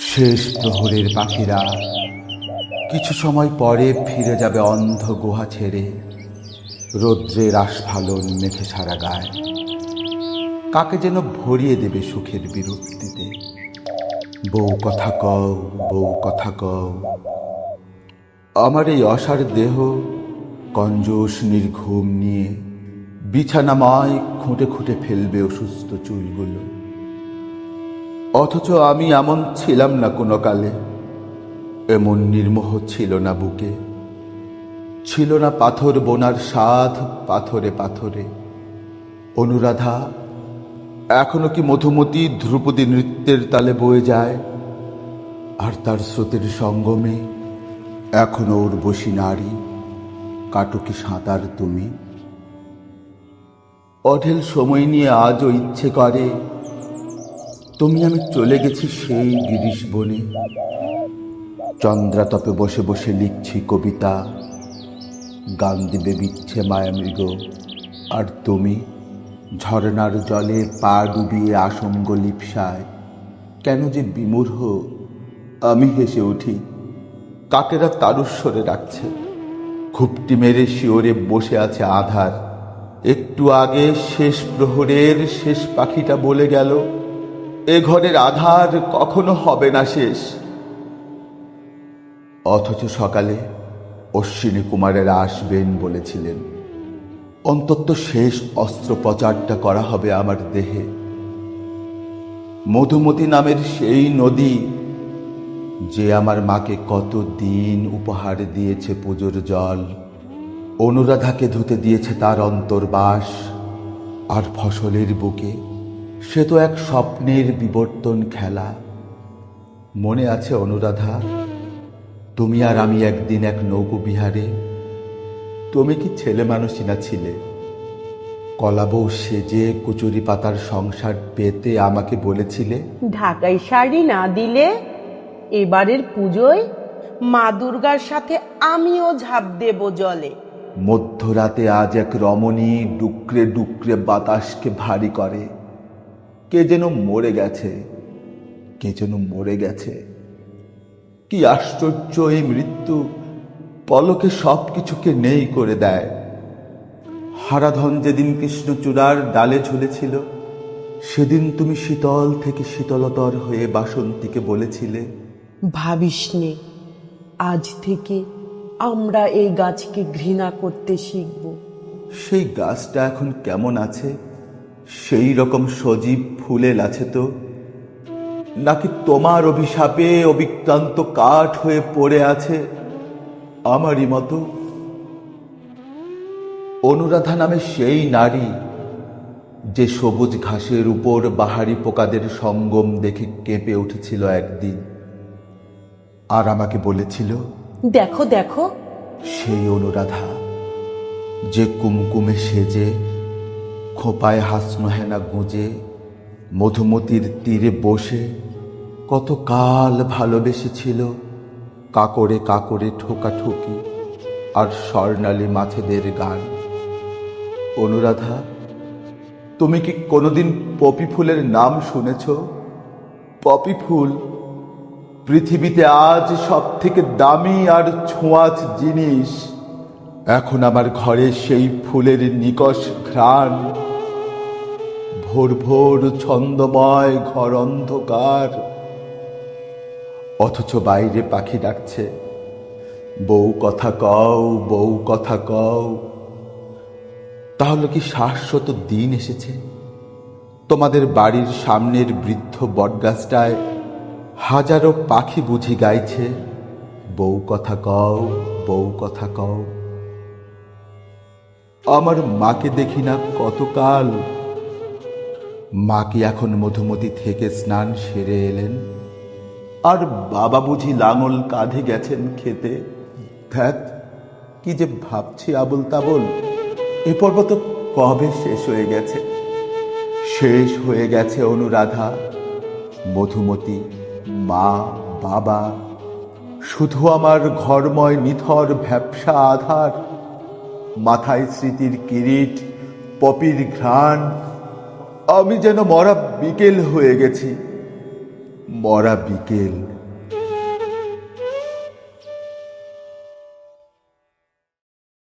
শেষ প্রহরের পাখিরা কিছু সময় পরে ফিরে যাবে অন্ধ গুহা ছেড়ে রৌদ্রের আস্ফালন মেখে সারা গায়। কাকে যেন ভরিয়ে দেবে সুখের বিরক্তিতে। বউ কথা কও, বউ কথা কও। আমার এই অসার দেহ কঞ্জস নির্ঘুম নিয়ে বিছানাময় খুঁটে খুঁটে ফেলবে অসুস্থ চুলগুলো। অথচ আমি এমন ছিলাম না কোনো কালে। এমন নির্মোহ ছিল না বুকে। ছিল না পাথর বোনার স্বাদ পাথরে পাথরে। অনুরাধা, এখনও কি মধুমতি ধ্রুপদী নৃত্যের তালে বয়ে যায়? আর তার স্রোতের সঙ্গমে এখনও উর্বশী নারী কাটুকি সাঁতার তুমি। অঢেল সময় নিয়ে আজও ইচ্ছে করে তুমি আমি চলে গেছি সেই গিরিশ বনে। চন্দ্রাতপে বসে বসে লিখছি কবিতা। গান দিবে বিচ্ছে মায়ামৃগ আর তুমি ঝরনার জলে পা ডুবিয়ে আসঙ্গ লিপসায়। কেন যে বিমূঢ়, আমি হেসে উঠি। কাকেরা তারুস্বরে ডাকছে। খুপটি মেরে শিওরে বসে আছে আধার। একটু আগে শেষ প্রহরের শেষ পাখিটা বলে গেল এ ঘরের আধার কখনো হবে না শেষ। অথচ সকালে অশ্বিনী কুমারেরা আসবেন বলেছিলেন, অন্তত শেষ অস্ত্রোপচারটা করা হবে আমার দেহে। মধুমতি নামের সেই নদী যে আমার মাকে কত দিন উপহার দিয়েছে পুজোর জল, অনুরাধাকে ধুতে দিয়েছে তার অন্তর্বাস আর ফসলের বুকে সে তো এক স্বপ্নের বিবর্তন খেলা। মনে আছে অনুরাধা তুমি আর আমি একদিন এক নৌকো বিহারে। তুমি কি ছেলে মানুষই না ছিলে? কলাবউ সেজে কুচুরি পাতার সংসার পেতে আমাকে বলেছিলে? ঢাকাই শাড়ি না দিলে এবারের পুজোয় মা দুর্গার সাথে আমিও ঝাঁপ দেব জলে। মধ্যরাতে আজ এক রমণী ডুকরে ডুকরে বাতাসকে ভারী করে। কে যেন মরে গেছে? কে যেন মরে গেছে? কি আশ্চর্য এই মৃত্যু? পলকে সব কিছুকে নেই করে দেয়। হারাধন যেদিন কৃষ্ণচূড়ার ডালে ঝুলেছিল সেদিন তুমি শীতল থেকে শীতলতর হয়ে বাসন্তীকে বলেছিলে ভাবিস নে আজ থেকে আমরা এই গাছকে ঘৃণা করতে শিখব। সেই গাছটা এখন কেমন আছে? সেই রকম সজীব ফুলেল আছে তো? নাকি তোমার অভিশাপে অবিক্রান্ত কাঠ হয়ে পড়ে আছে আমারই মতো? অনুরাধা নামে সেই নারী যে সবুজ ঘাসের উপর বাহারি পোকাদের সঙ্গম দেখে কেঁপে উঠেছিল একদিন। আর আমাকে বলেছিল দেখো দেখো। সেই অনুরাধা যে কুমকুমে সেজে খোপায় হাসনহেনা গুঁজে, মধুমতির তীরে বসে। কত কাল ভালোবেসেছিল কাকরে কাকড়ে ঠোকাঠুকি আর স্বর্ণালী মাছেদের গান। অনুরাধা, তুমি কি কোনোদিন পপি ফুলের নাম শুনেছ? পপি ফুল পৃথিবীতে আজ সব থেকে দামি আর ছোঁয়াচ জিনিস। এখন আমার ঘরে সেই ফুলের নিকষ ঘ্রাণ। ভোর ভোর ছন্দময় ঘর অন্ধকার। অথচ বাইরে পাখি ডাকছে, বউ কথা কও, বউ কথা কও। তাহলে কি শাশ্বত দিন এসেছে? তোমাদের বাড়ির সামনের বৃদ্ধ বটগাছটায় হাজারো পাখি বুঝি গাইছে, বউ কথা কও, বউ কথা কও। আমার মাকে দেখি না কতকাল মা কি এখন মধুমতি থেকে স্নান সেরে এলেন? আর বাবা বুঝি লাঙল কাঁধে গেছেন খেতে? ধ্যাত কি যে ভাবছি আবুল তাবুল এ পর্ব তো কবে শেষ হয়ে গেছে? শেষ হয়ে গেছে অনুরাধা। মধুমতি মা বাবা শুধু আমার ঘরময় নিথর ভ্যাবসা আধার মাথায় স্মৃতির কিরিট পপির ঘ্রাণ আমি যেন মরা বিকেল হয়ে গেছি। মরা বিকেল।